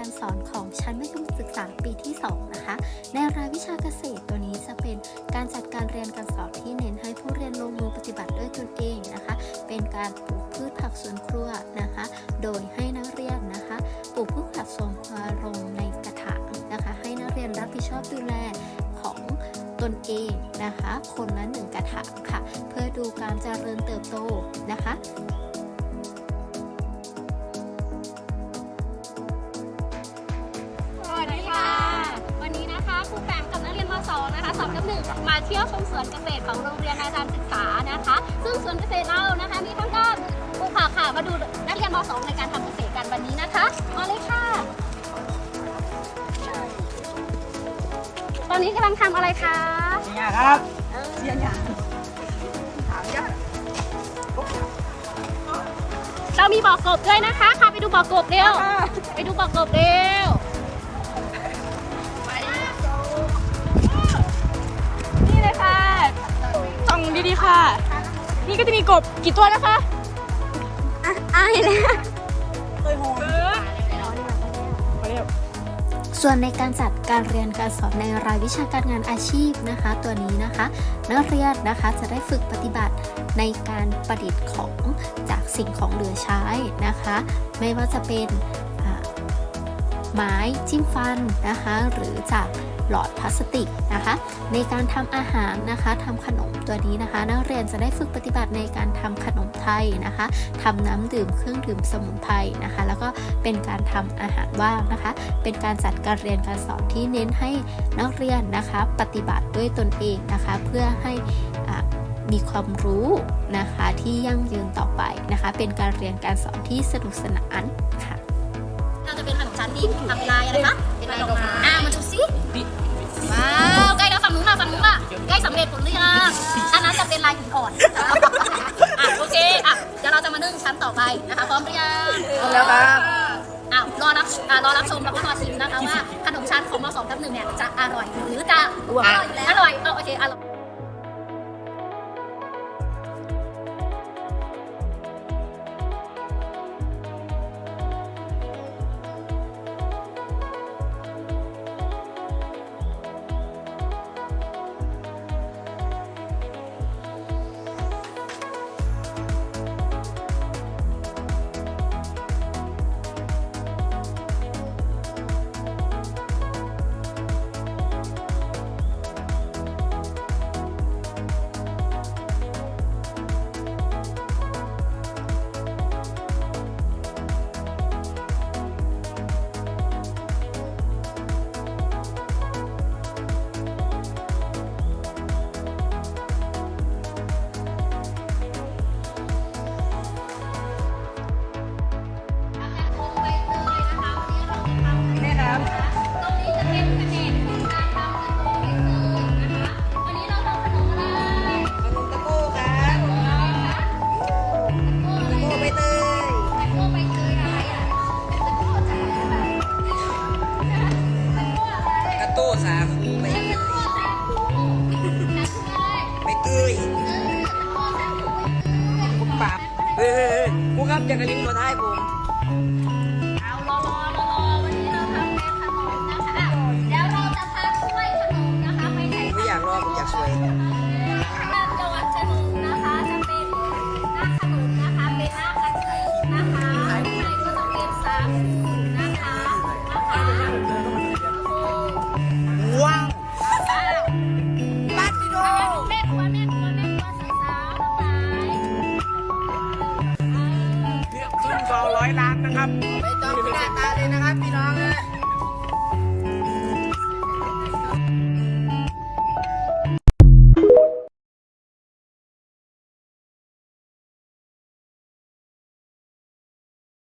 การสอนของชั้นมัธยมศึกษาปีที่ 2 นะคะ ในรายวิชาเกษตรตัวนี้จะเป็นการจัดการเรียนการสอนที่เน้นให้ผู้เรียนลงมือปฏิบัติด้วยตนเองนะคะ เป็นการปลูกพืชผักสวนครัวนะคะ โดยให้นักเรียนนะคะปลูกพืชผักสวนครัวลงในกระถางนะคะ ให้นักเรียนรับผิดชอบดูแลของตนเองนะคะ คนละหนึ่งกระถางค่ะ เพื่อดูการเจริญเติบโตนะคะ สอบกับหนึ่งมาเที่ยวชมสวนเกษตรของโรงเรียนอาจารย์ศึกษานะคะ ซึ่งสวนเกษตรเรานะคะ มีทั้งด้านปลูกผักค่ะ มาดูนักเรียนม .2 ในการทำเกษตรกันวันนี้นะคะมาเลยค่ะ ตอนนี้กำลังทำอะไรคะนี่ครับเสียงอย่างถามยากเรามีบ่อกบด้วยนะคะค่ะไปดูบ่อกบเร็ว ไปดูบ่อกบเร็ว ค่ะ นี่ก็จะมีกบกี่ตัวนะคะอายเลยเคยโหงมาเร็วส่วนในการจัดการเรียนการสอนในรายวิชาการงานอาชีพนะคะ ตัวนี้นะคะ นักเรียนนะคะจะได้ฝึกปฏิบัติในการประดิษฐ์ของจากสิ่งของเหลือใช้นะคะ ไม่ว่าจะเป็นอ่าไม้จิ้มฟันนะคะ หรือจาก หลอดพลาสติกนะคะ ในการทำอาหารนะคะทำขนมตัวนี้นะคะ นักเรียนจะได้ฝึกปฏิบัติในการทำขนมไทยนะคะทำน้ำดื่มเครื่องดื่มสมุนไพรนะคะ แล้วก็เป็นการทำอาหารว่างนะคะ เป็นการจัดการเรียนการสอนที่เน้นให้นักเรียนนะคะ ปฏิบัติด้วยตนเองนะคะ เพื่อให้อ่ามีความรู้นะคะที่ยั่งยืนต่อไปนะคะ เป็นการเรียนการสอนที่สนุกสนานค่ะเราจะเป็นขนมชั้นที่ทำลายอะไรคะเป็นลายดอกไม้อ่ามาดูสิ ว้าวใกล้แล้วฝั่งนู้นล่ะฝั่งนู้นล่ะใกล้สำเร็จผลหรือยังอันนั้นจะเป็นลายหินอ่อนอะโอเคอะเดี๋ยวเราจะมานึ่งชั้นต่อไปนะคะพร้อมหรือยังพร้อมแล้วครับอ้าวรอรับอ่ารอรับชมแล้วก็รอชิมนะคะว่าขนมชั้นของมสองทับหนึ่งเนี่ยจะอร่อยหรือจะอร่อยแล้วอร่อยเอาโอเคอร่อย เฮ้ยกูครับจะกรินตัวท้ายผม ร้อยล้านนะครับ ไม่ต้องหน้าตาเลยนะครับพี่น้องนะ